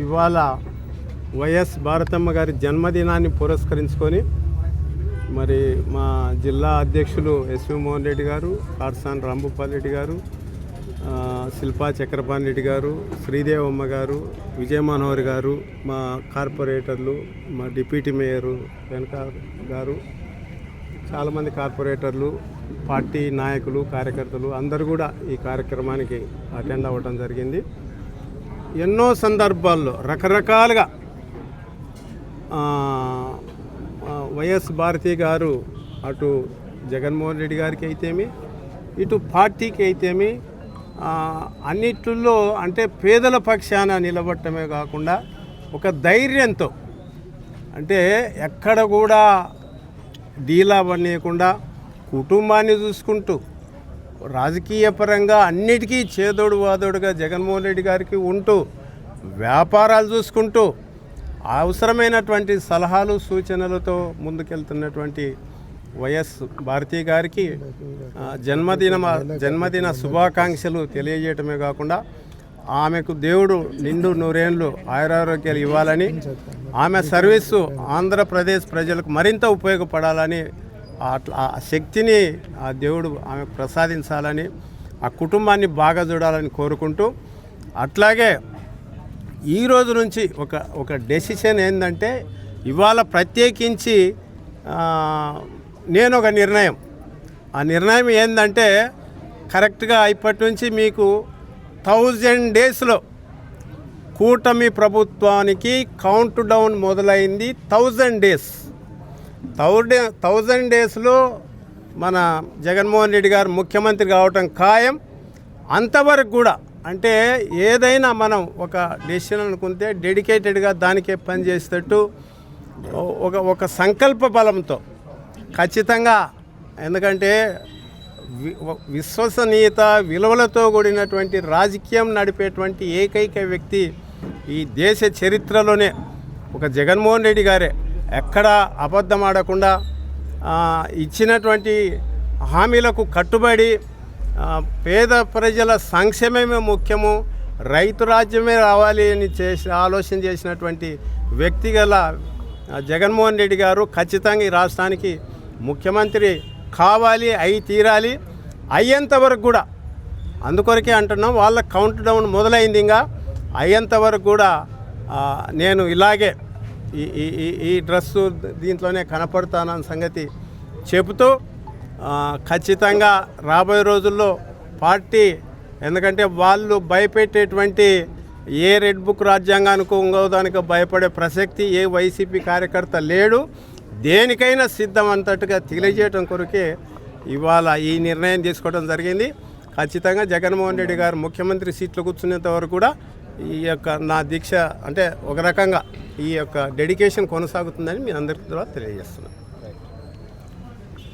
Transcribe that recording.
ఇవాళ వైఎస్ భారతమ్మ గారి జన్మదినాన్ని పురస్కరించుకొని మరి మా జిల్లా అధ్యక్షులు ఎస్వి మోహన్ రెడ్డి గారు కార్సాన్ రాంభూపాల్ రెడ్డి గారు శిల్పా చక్రపాణి రెడ్డి గారు శ్రీదేవమ్మ గారు విజయ మనోహర్ గారు మా కార్పొరేటర్లు మా డిప్యూటీ మేయరు వెనక గారు చాలామంది కార్పొరేటర్లు పార్టీ నాయకులు కార్యకర్తలు అందరూ కూడా ఈ కార్యక్రమానికి అటెండ్ అవ్వడం జరిగింది. ఎన్నో సందర్భాల్లో రకరకాలుగా వైఎస్ భారతి గారు అటు జగన్మోహన్ రెడ్డి గారికి అయితేమి ఇటు పార్టీకి అయితేమి అన్నిట్లో అంటే పేదల పక్షాన నిలబడటమే కాకుండా ఒక ధైర్యంతో అంటే ఎక్కడ కూడా డీలా పనియకుండా కుటుంబాన్ని చూసుకుంటూ రాజకీయ పరంగా అన్నిటికీ చేదోడు వాదోడుగా జగన్మోహన్ రెడ్డి గారికి ఉంటూ వ్యాపారాలు చూసుకుంటూ అవసరమైనటువంటి సలహాలు సూచనలతో ముందుకెళ్తున్నటువంటి వైఎస్ భారతి గారికి జన్మదిన జన్మదిన శుభాకాంక్షలు తెలియజేయటమే కాకుండా ఆమెకు దేవుడు నిండు నూరేళ్ళు ఆయురారోగ్యాలు ఇవ్వాలని ఆమె సర్వీసు ఆంధ్రప్రదేశ్ ప్రజలకు మరింత ఉపయోగపడాలని అట్లా ఆ శక్తిని ఆ దేవుడు ఆమె ప్రసాదించాలని ఆ కుటుంబాన్ని బాగా చూడాలని కోరుకుంటూ అట్లాగే ఈ రోజు నుంచి ఒక ఒక డెసిషన్ ఏంటంటే ఇవాళ ప్రత్యేకించి నేను ఒక నిర్ణయం. ఆ నిర్ణయం ఏంటంటే కరెక్ట్గా ఇప్పటి నుంచి మీకు థౌజండ్ డేస్లో కూటమి ప్రభుత్వానికి కౌంట్ డౌన్ మొదలైంది థౌజండ్ డేస్. థౌజండ్ థౌజండ్ డేస్లో మన జగన్మోహన్ రెడ్డి గారు ముఖ్యమంత్రి కావటం ఖాయం. అంతవరకు కూడా అంటే ఏదైనా మనం ఒక డెసిషన్ అనుకుంటే డెడికేటెడ్గా దానికే పనిచేసేటట్టు ఒక ఒక సంకల్ప బలంతో ఖచ్చితంగా ఎందుకంటే విశ్వసనీయత విలువలతో కూడినటువంటి రాజకీయం నడిపేటువంటి ఏకైక వ్యక్తి ఈ దేశ చరిత్రలోనే ఒక జగన్మోహన్ రెడ్డి గారే. ఎక్కడా అబద్ధం ఆడకుండా ఇచ్చినటువంటి హామీలకు కట్టుబడి పేద ప్రజల సంక్షేమమే ముఖ్యము రైతు రాజ్యమే రావాలి అని చేసి ఆలోచన చేసినటువంటి వ్యక్తి గల జగన్మోహన్ రెడ్డి గారు ఖచ్చితంగా ఈ రాష్ట్రానికి ముఖ్యమంత్రి కావాలి అయి తీరాలి. అయ్యేంత వరకు కూడా అందుకొరకే అంటున్నాం వాళ్ళ కౌంట్ డౌన్ మొదలైంది ఇంకా. అయ్యేంత వరకు కూడా నేను ఇలాగే ఈ ఈ ఈ- డ్రెస్సు దీంట్లోనే కనపడతానన్న సంగతి చెబుతూ ఖచ్చితంగా రాబోయే రోజుల్లో పార్టీ ఎందుకంటే వాళ్ళు భయపెట్టేటువంటి ఏ రెడ్ బుక్ రాజ్యాంగానికి ఇంకోదానికి భయపడే ప్రసక్తి ఏ వైసీపీ కార్యకర్త లేడు. దేనికైనా సిద్ధం అంతట్టుగా తెలియజేయటం కొరకే ఇవాళ ఈ నిర్ణయం తీసుకోవడం జరిగింది. ఖచ్చితంగా జగన్మోహన్ రెడ్డి గారు ముఖ్యమంత్రి సీట్లు కూర్చునేంత వరకు కూడా ఈ యొక్క నా దీక్ష అంటే ఒక రకంగా ఈ యొక్క డెడికేషన్ కొనసాగుతుందని మీ అందరికీ ద్వారా తెలియజేస్తున్నాను